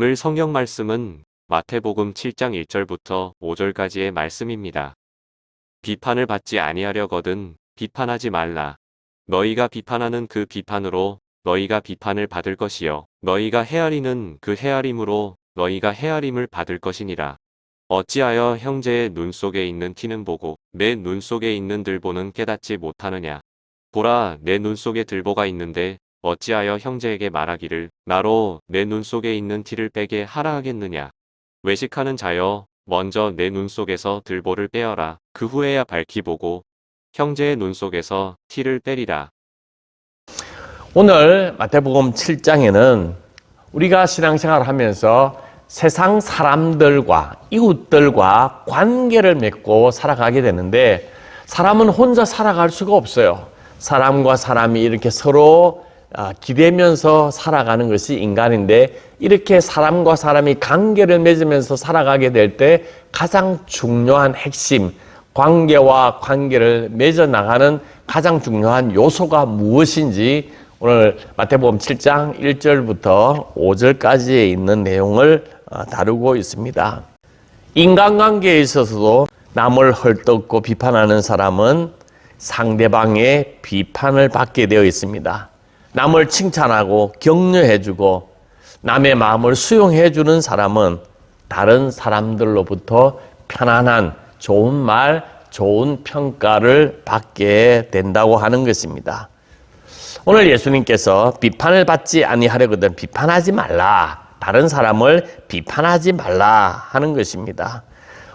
오늘 성경 말씀은 마태복음 7장 1절부터 5절까지의 말씀입니다. 비판을 받지 아니하려거든 비판하지 말라. 너희가 비판하는 그 비판으로 너희가 비판을 받을 것이요 너희가 헤아리는 그 헤아림으로 너희가 헤아림을 받을 것이니라. 어찌하여 형제의 눈 속에 있는 티는 보고 내 눈 속에 있는 들보는 깨닫지 못하느냐. 보라 내 눈 속에 들보가 있는데 어찌하여 형제에게 말하기를 나로 내 눈 속에 있는 티를 빼게 하라 하겠느냐. 외식하는 자여 먼저 내 눈 속에서 들보를 빼어라. 그 후에야 밝히 보고 형제의 눈 속에서 티를 빼리라. 오늘 마태복음 7장에는 우리가 신앙생활을 하면서 세상 사람들과 이웃들과 관계를 맺고 살아가게 되는데 사람은 혼자 살아갈 수가 없어요. 사람과 사람이 이렇게 서로 아, 기대면서 살아가는 것이 인간인데 이렇게 사람과 사람이 관계를 맺으면서 살아가게 될 때 가장 중요한 핵심, 관계와 관계를 맺어 나가는 가장 중요한 요소가 무엇인지 오늘 마태복음 7장 1절부터 5절까지에 있는 내용을 어, 다루고 있습니다. 인간관계에 있어서도 남을 헐뜯고 비판하는 사람은 상대방의 비판을 받게 되어 있습니다. 남을 칭찬하고 격려해주고 남의 마음을 수용해주는 사람은 다른 사람들로부터 편안한 좋은 말, 좋은 평가를 받게 된다고 하는 것입니다. 오늘 예수님께서 비판을 받지 아니하려거든 비판하지 말라. 다른 사람을 비판하지 말라 하는 것입니다.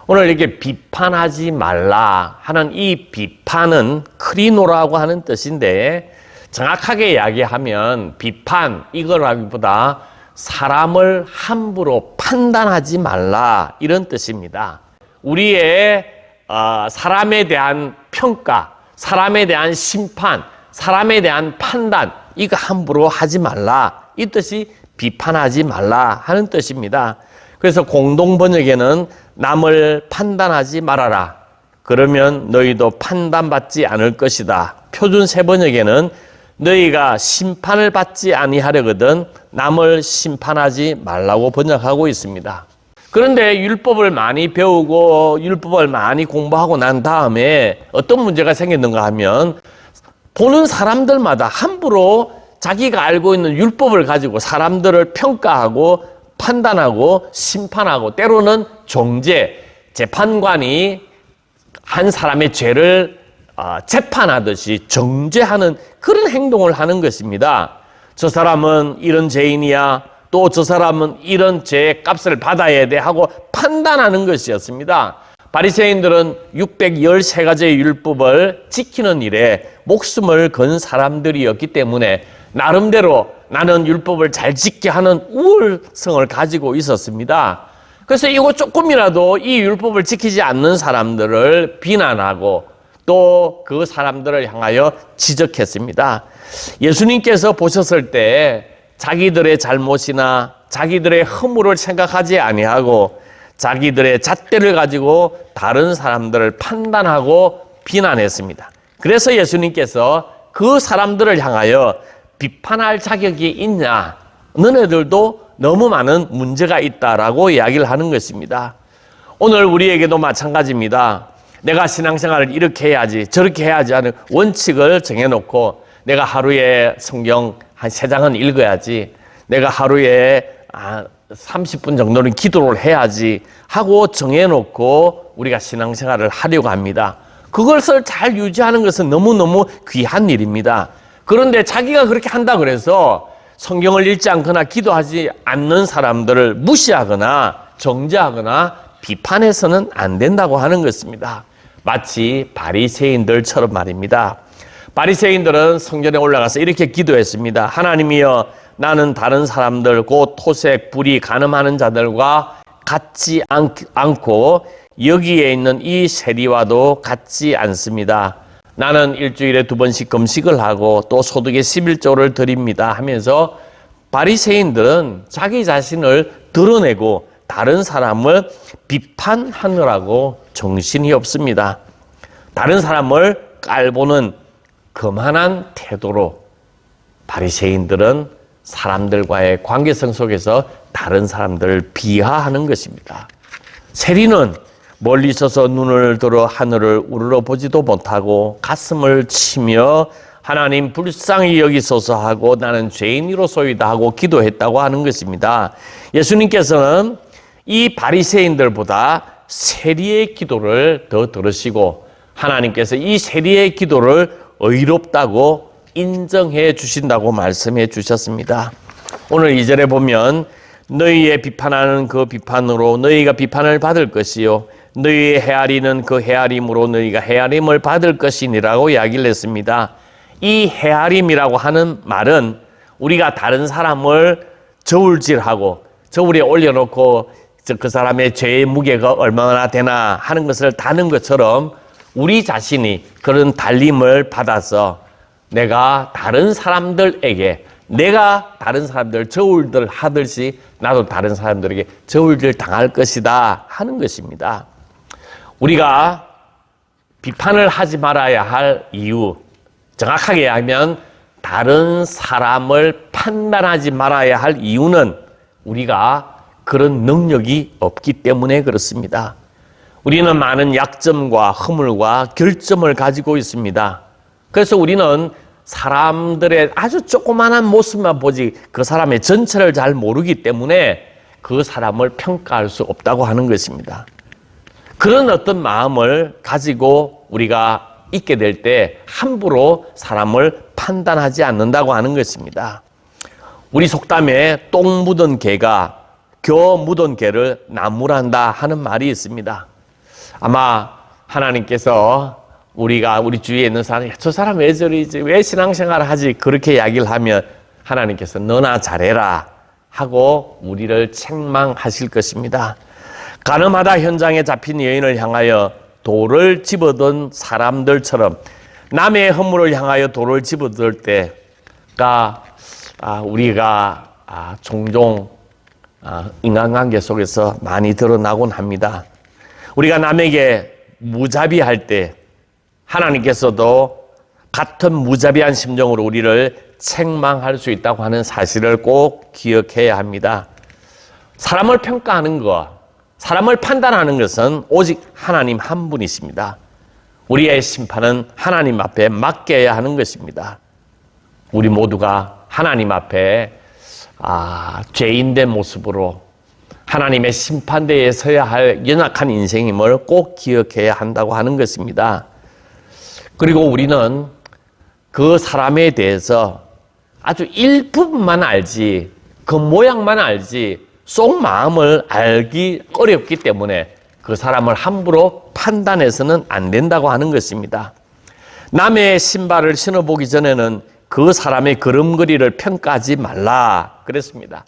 오늘 이게 비판하지 말라 하는 이 비판은 크리노라고 하는 뜻인데 정확하게 이야기하면 비판 이거라기보다 사람을 함부로 판단하지 말라 이런 뜻입니다. 우리의 어, 사람에 대한 평가, 사람에 대한 심판, 사람에 대한 판단 이거 함부로 하지 말라 이 뜻이 비판하지 말라 하는 뜻입니다. 그래서 공동 번역에는 남을 판단하지 말아라. 그러면 너희도 판단받지 않을 것이다. 표준 세 번역에는 너희가 심판을 받지 아니하려거든 남을 심판하지 말라고 번역하고 있습니다. 그런데 율법을 많이 배우고 율법을 많이 공부하고 난 다음에 어떤 문제가 생겼는가 하면 보는 사람들마다 함부로 자기가 알고 있는 율법을 가지고 사람들을 평가하고 판단하고 심판하고 때로는 종제, 재판관이 한 사람의 죄를 어, 재판하듯이 정죄하는 그런 행동을 하는 것입니다. 저 사람은 이런 죄인이야. 또 저 사람은 이런 죄의 값을 받아야 돼 하고 판단하는 것이었습니다. 바리새인들은 613가지의 율법을 지키는 일에 목숨을 건 사람들이었기 때문에 나름대로 나는 율법을 잘 지켜 하는 우월성을 가지고 있었습니다. 그래서 이거 조금이라도 이 율법을 지키지 않는 사람들을 비난하고 또 그 사람들을 향하여 지적했습니다. 예수님께서 보셨을 때 자기들의 잘못이나 자기들의 허물을 생각하지 아니하고 자기들의 잣대를 가지고 다른 사람들을 판단하고 비난했습니다. 그래서 예수님께서 그 사람들을 향하여 비판할 자격이 있냐? 너네들도 너무 많은 문제가 있다라고 이야기를 하는 것입니다. 오늘 우리에게도 마찬가지입니다. 내가 신앙생활을 이렇게 해야지, 저렇게 해야지 하는 원칙을 정해놓고 내가 하루에 성경 한 세 장은 읽어야지, 내가 하루에 30분 정도는 기도를 해야지 하고 정해놓고 우리가 신앙생활을 하려고 합니다. 그것을 잘 유지하는 것은 너무너무 귀한 일입니다. 그런데 자기가 그렇게 한다 그래서 성경을 읽지 않거나 기도하지 않는 사람들을 무시하거나 정죄하거나 비판해서는 안 된다고 하는 것입니다. 마치 바리새인들처럼 말입니다. 바리새인들은 성전에 올라가서 이렇게 기도했습니다. 하나님이여 나는 다른 사람들 곧 토색, 불이, 가늠하는 자들과 같지 않, 않고 여기에 있는 이 세리와도 같지 않습니다. 나는 일주일에 두 번씩 금식을 하고 또 소득의 11조를 드립니다 하면서 바리새인들은 자기 자신을 드러내고 다른 사람을 비판하느라고 정신이 없습니다. 다른 사람을 깔보는 거만한 태도로 바리새인들은 사람들과의 관계성 속에서 다른 사람들을 비하하는 것입니다. 세리는 멀리 있어서 눈을 들어 하늘을 우러러 보지도 못하고 가슴을 치며 하나님 불쌍히 여기소서 하고 나는 죄인이로소이다 하고 기도했다고 하는 것입니다. 예수님께서는 이 바리새인들보다 세리의 기도를 더 들으시고 하나님께서 이 세리의 기도를 의롭다고 인정해 주신다고 말씀해 주셨습니다. 오늘 이절에 보면 너희의 비판하는 그 비판으로 너희가 비판을 받을 것이요 너희의 헤아리는 그 헤아림으로 너희가 헤아림을 받을 것이니라고 이야기를 했습니다. 이 헤아림이라고 하는 말은 우리가 다른 사람을 저울질하고 저울에 올려놓고 저그 사람의 죄의 무게가 얼마나 되나 하는 것을 다는 것처럼 우리 자신이 그런 달림을 받아서 내가 다른 사람들에게 내가 다른 사람들 저울들 하듯이 나도 다른 사람들에게 저울질 당할 것이다 하는 것입니다. 우리가 비판을 하지 말아야 할 이유, 정확하게 하면 다른 사람을 판단하지 말아야 할 이유는 우리가 그런 능력이 없기 때문에 그렇습니다. 우리는 많은 약점과 허물과 결점을 가지고 있습니다. 그래서 우리는 사람들의 아주 조그마한 모습만 보지 그 사람의 전체를 잘 모르기 때문에 그 사람을 평가할 수 없다고 하는 것입니다. 그런 어떤 마음을 가지고 우리가 있게 될 때 함부로 사람을 판단하지 않는다고 하는 것입니다. 우리 속담에 똥 묻은 개가 겨 묻은 개를 나무란다 하는 말이 있습니다. 아마 하나님께서 우리가 우리 주위에 있는 사람, 저 사람 왜 저리지? 왜 신앙생활을 하지? 그렇게 이야기를 하면 하나님께서 너나 잘해라 하고 우리를 책망하실 것입니다. 가늠하다 현장에 잡힌 여인을 향하여 돌을 집어든 사람들처럼 남의 허물을 향하여 돌을 집어들 때가 아, 우리가 아, 종종 아, 인간관계 속에서 많이 드러나곤 합니다. 우리가 남에게 무자비할 때 하나님께서도 같은 무자비한 심정으로 우리를 책망할 수 있다고 하는 사실을 꼭 기억해야 합니다. 사람을 평가하는 것, 사람을 판단하는 것은 오직 하나님 한 분이십니다. 우리의 심판은 하나님 앞에 맡겨야 하는 것입니다. 우리 모두가 하나님 앞에 아, 죄인된 모습으로 하나님의 심판대에 서야 할 연약한 인생임을 꼭 기억해야 한다고 하는 것입니다. 그리고 우리는 그 사람에 대해서 아주 일부분만 알지, 그 모양만 알지, 속 마음을 알기 어렵기 때문에 그 사람을 함부로 판단해서는 안 된다고 하는 것입니다. 남의 신발을 신어보기 전에는 그 사람의 걸음걸이를 평가하지 말라 그랬습니다.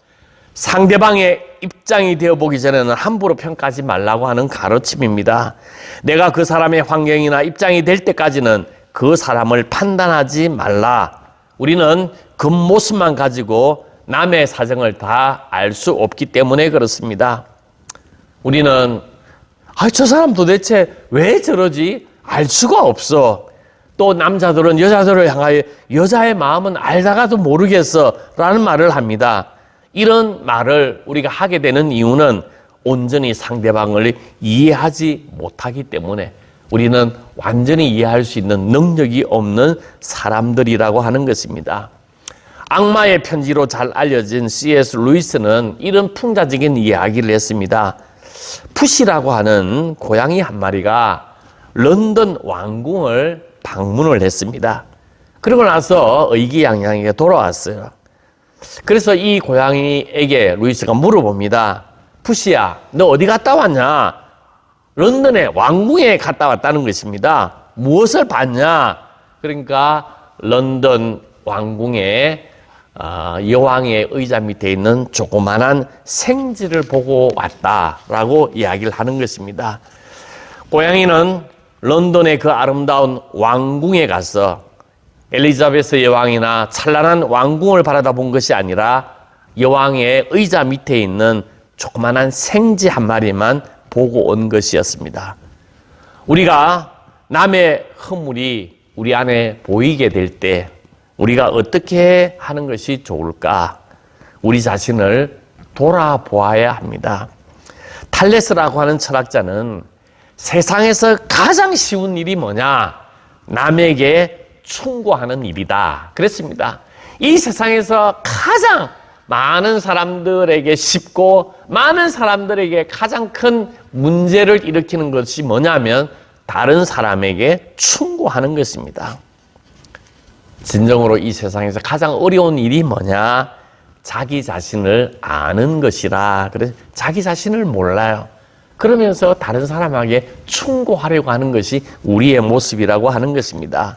상대방의 입장이 되어 보기 전에는 함부로 평가하지 말라고 하는 가르침입니다. 내가 그 사람의 환경이나 입장이 될 때까지는 그 사람을 판단하지 말라. 우리는 겉모습만 가지고 남의 사정을 다 알 수 없기 때문에 그렇습니다. 우리는 아, 저 사람 도대체 왜 저러지? 알 수가 없어. 또 남자들은 여자들을 향하여 여자의 마음은 알다가도 모르겠어. 라는 말을 합니다. 이런 말을 우리가 하게 되는 이유는 온전히 상대방을 이해하지 못하기 때문에 우리는 완전히 이해할 수 있는 능력이 없는 사람들이라고 하는 것입니다. 악마의 편지로 잘 알려진 C.S. 루이스는 이런 풍자적인 이야기를 했습니다. 푸시라고 하는 고양이 한 마리가 런던 왕궁을 방문을 했습니다. 그러고 나서 의기양양하게 돌아왔어요. 그래서 이 고양이에게 루이스가 물어봅니다. 푸시야, 너 어디 갔다 왔냐? 런던의 왕궁에 갔다 왔다는 것입니다. 무엇을 봤냐? 그러니까 런던 왕궁에 아, 여왕의 의자 밑에 있는 조그만한 생쥐를 보고 왔다라고 이야기를 하는 것입니다. 고양이는 런던의 그 아름다운 왕궁에 가서 엘리자베스 여왕이나 찬란한 왕궁을 바라다 본 것이 아니라 여왕의 의자 밑에 있는 조그만한 생쥐 한 마리만 보고 온 것이었습니다. 우리가 남의 허물이 우리 안에 보이게 될 때 우리가 어떻게 하는 것이 좋을까? 우리 자신을 돌아보아야 합니다. 탈레스라고 하는 철학자는 세상에서 가장 쉬운 일이 뭐냐? 남에게 충고하는 일이다. 그랬습니다. 이 세상에서 가장 많은 사람들에게 쉽고 많은 사람들에게 가장 큰 문제를 일으키는 것이 뭐냐면 다른 사람에게 충고하는 것입니다. 진정으로 이 세상에서 가장 어려운 일이 뭐냐? 자기 자신을 아는 것이라. 그래서 자기 자신을 몰라요. 그러면서 다른 사람에게 충고하려고 하는 것이 우리의 모습이라고 하는 것입니다.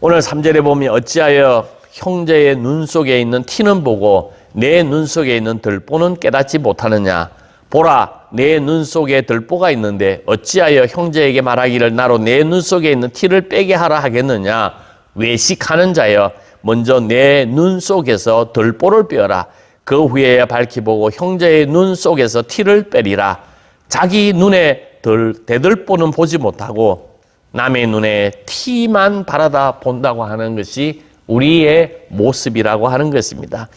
오늘 3절에 보면 어찌하여 형제의 눈 속에 있는 티는 보고 내 눈 속에 있는 들보는 깨닫지 못하느냐. 보라, 내 눈 속에 들보가 있는데 어찌하여 형제에게 말하기를 나로 내 눈 속에 있는 티를 빼게 하라 하겠느냐. 외식하는 자여 먼저 내 눈 속에서 들보를 빼어라. 그 후에 밝히 보고 형제의 눈 속에서 티를 빼리라. 자기 눈에 들, 대들보는 보지 못하고 남의 눈에 티만 바라다 본다고 하는 것이 우리의 모습이라고 하는 것입니다.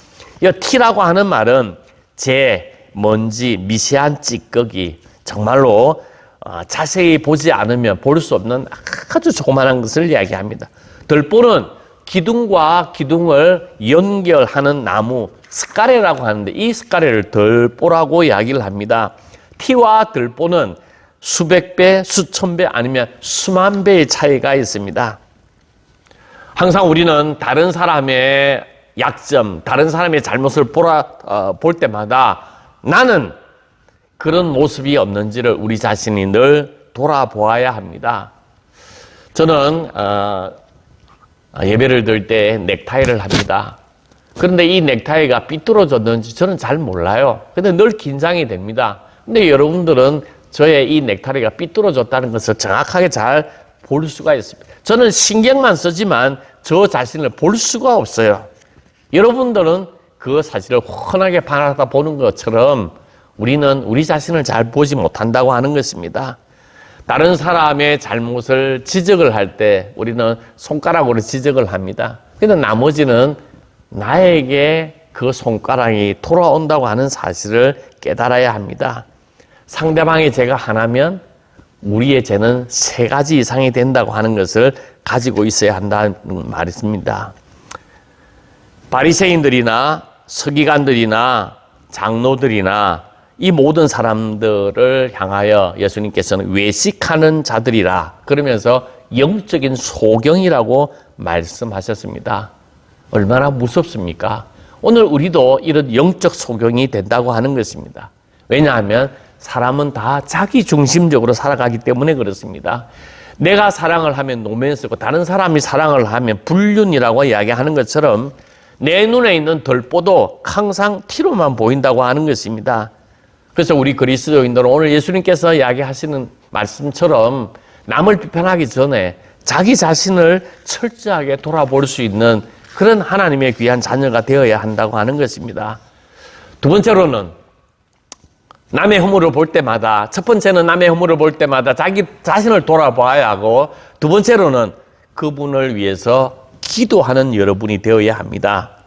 이 티라고 하는 말은 재, 먼지, 미세한 찌꺼기, 정말로 어, 자세히 보지 않으면 볼 수 없는 아주 조그마한 것을 이야기합니다. 들보는 기둥과 기둥을 연결하는 나무, 스카레라고 하는데 이 스카레를 들보라고 이야기를 합니다. 티와 들보는 수백 배, 수천 배 아니면 수만 배의 차이가 있습니다. 항상 우리는 다른 사람의 약점, 다른 사람의 잘못을 보라, 어, 볼 때마다 나는 그런 모습이 없는지를 우리 자신이 늘 돌아보아야 합니다. 저는 어, 예배를 들 때 넥타이를 합니다. 그런데 이 넥타이가 삐뚤어졌는지 저는 잘 몰라요. 근데 늘 긴장이 됩니다. 근데 여러분들은 저의 이 넥타이가 삐뚤어졌다는 것을 정확하게 잘 볼 수가 있습니다. 저는 신경만 쓰지만 저 자신을 볼 수가 없어요. 여러분들은 그 사실을 훤하게 바라다 보는 것처럼 우리는 우리 자신을 잘 보지 못한다고 하는 것입니다. 다른 사람의 잘못을 지적을 할 때 우리는 손가락으로 지적을 합니다. 근데 나머지는 나에게 그 손가락이 돌아온다고 하는 사실을 깨달아야 합니다. 상대방의 죄가 하나면 우리의 죄는 세 가지 이상이 된다고 하는 것을 가지고 있어야 한다는 말이 있습니다. 바리새인들이나 서기관들이나 장로들이나 이 모든 사람들을 향하여 예수님께서는 외식하는 자들이라 그러면서 영적인 소경이라고 말씀하셨습니다. 얼마나 무섭습니까? 오늘 우리도 이런 영적 소경이 된다고 하는 것입니다. 왜냐하면 사람은 다 자기 중심적으로 살아가기 때문에 그렇습니다. 내가 사랑을 하면 노면스고 다른 사람이 사랑을 하면 불륜이라고 이야기하는 것처럼 내 눈에 있는 덜보도 항상 티로만 보인다고 하는 것입니다. 그래서 우리 그리스도인들은 오늘 예수님께서 이야기하시는 말씀처럼 남을 비판하기 전에 자기 자신을 철저하게 돌아볼 수 있는 그런 하나님의 귀한 자녀가 되어야 한다고 하는 것입니다. 두 번째로는 남의 허물을 볼 때마다 첫 번째는 남의 허물을 볼 때마다 자기 자신을 돌아봐야 하고 두 번째로는 그분을 위해서 기도하는 여러분이 되어야 합니다.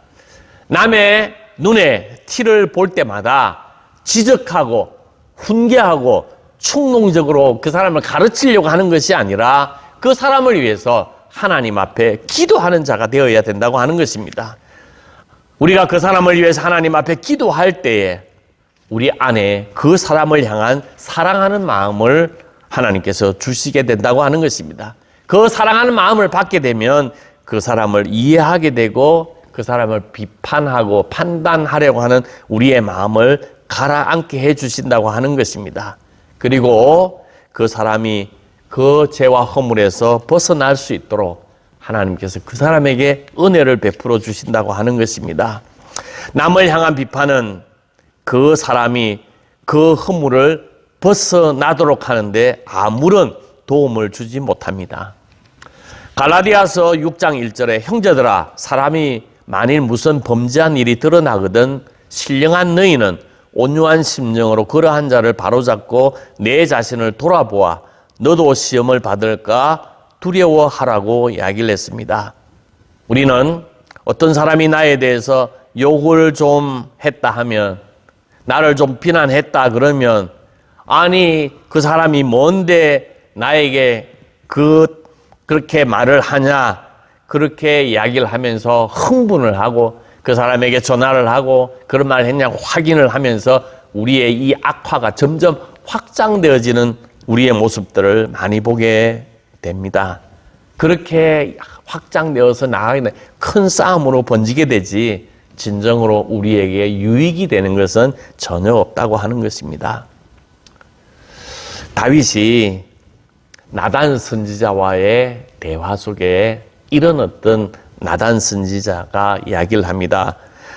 남의 눈에 티를 볼 때마다 지적하고 훈계하고 충동적으로 그 사람을 가르치려고 하는 것이 아니라 그 사람을 위해서 하나님 앞에 기도하는 자가 되어야 된다고 하는 것입니다. 우리가 그 사람을 위해서 하나님 앞에 기도할 때에 우리 안에 그 사람을 향한 사랑하는 마음을 하나님께서 주시게 된다고 하는 것입니다. 그 사랑하는 마음을 받게 되면 그 사람을 이해하게 되고 그 사람을 비판하고 판단하려고 하는 우리의 마음을 가라앉게 해 주신다고 하는 것입니다. 그리고 그 사람이 그 죄와 허물에서 벗어날 수 있도록 하나님께서 그 사람에게 은혜를 베풀어 주신다고 하는 것입니다. 남을 향한 비판은 그 사람이 그 허물을 벗어나도록 하는데 아무런 도움을 주지 못합니다. 갈라디아서 6장 1절에 형제들아 사람이 만일 무슨 범죄한 일이 드러나거든 신령한 너희는 온유한 심령으로 그러한 자를 바로잡고 내 자신을 돌아보아 너도 시험을 받을까 두려워하라고 이야기를 했습니다. 우리는 어떤 사람이 나에 대해서 욕을 좀 했다 하면 나를 좀 비난했다 그러면 아니 그 사람이 뭔데 나에게 그 그렇게 말을 하냐 그렇게 이야기를 하면서 흥분을 하고 그 사람에게 전화를 하고 그런 말 했냐고 확인을 하면서 우리의 이 악화가 점점 확장되어지는 우리의 모습들을 많이 보게 됩니다. 그렇게 확장되어서 나가게 큰 싸움으로 번지게 되지 진정으로 우리에게 유익이 되는 것은 전혀 없다고 하는 것입니다. 다윗이 나단 선지자와의 대화 속에 이런 어떤 나단 선지자가 이야기를 합니다.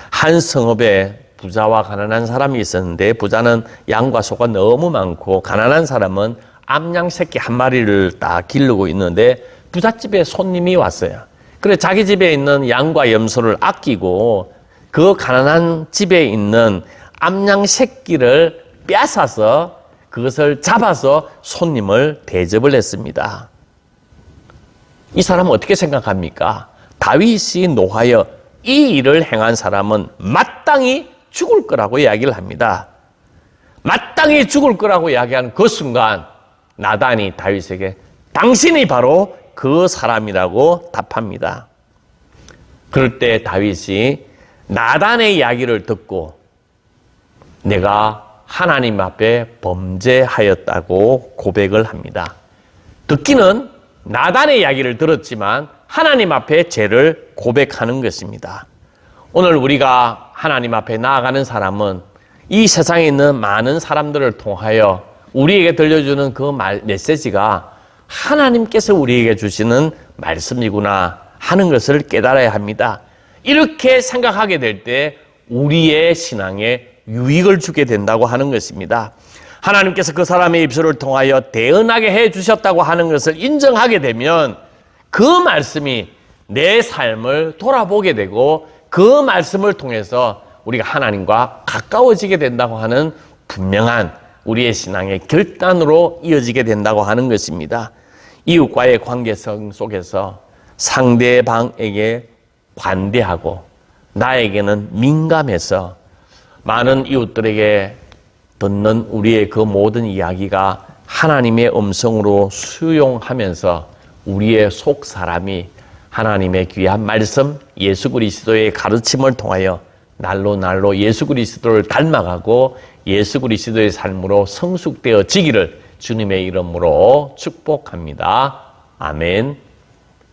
한 성읍에 부자와 가난한 사람이 있었는데 부자는 양과 소가 너무 많고 가난한 사람은 암양 새끼 한 마리를 다 기르고 있는데 부잣집에 손님이 왔어요. 그래 자기 집에 있는 양과 염소를 아끼고 그 가난한 집에 있는 암양 새끼를 빼앗아서 그것을 잡아서 손님을 대접을 했습니다. 이 사람은 어떻게 생각합니까? 다윗이 노하여 이 일을 행한 사람은 마땅히 죽을 거라고 이야기를 합니다. 마땅히 죽을 거라고 이야기한 그 순간 나단이 다윗에게 당신이 바로 그 사람이라고 답합니다. 그럴 때 다윗이 나단의 이야기를 듣고 내가 하나님 앞에 범죄하였다고 고백을 합니다. 듣기는 나단의 이야기를 들었지만 하나님 앞에 죄를 고백하는 것입니다. 오늘 우리가 하나님 앞에 나아가는 사람은 이 세상에 있는 많은 사람들을 통하여 우리에게 들려주는 그 말, 메시지가 하나님께서 우리에게 주시는 말씀이구나 하는 것을 깨달아야 합니다. 이렇게 생각하게 될 때 우리의 신앙에 유익을 주게 된다고 하는 것입니다. 하나님께서 그 사람의 입술을 통하여 대언하게 해 주셨다고 하는 것을 인정하게 되면 그 말씀이 내 삶을 돌아보게 되고 그 말씀을 통해서 우리가 하나님과 가까워지게 된다고 하는 분명한 우리의 신앙의 결단으로 이어지게 된다고 하는 것입니다. 이웃과의 관계성 속에서 상대방에게 관대하고 나에게는 민감해서 많은 이웃들에게 듣는 우리의 그 모든 이야기가 하나님의 음성으로 수용하면서 우리의 속 사람이 하나님의 귀한 말씀, 예수 그리스도의 가르침을 통하여 날로 날로 예수 그리스도를 닮아가고 예수 그리스도의 삶으로 성숙되어지기를 주님의 이름으로 축복합니다. 아멘.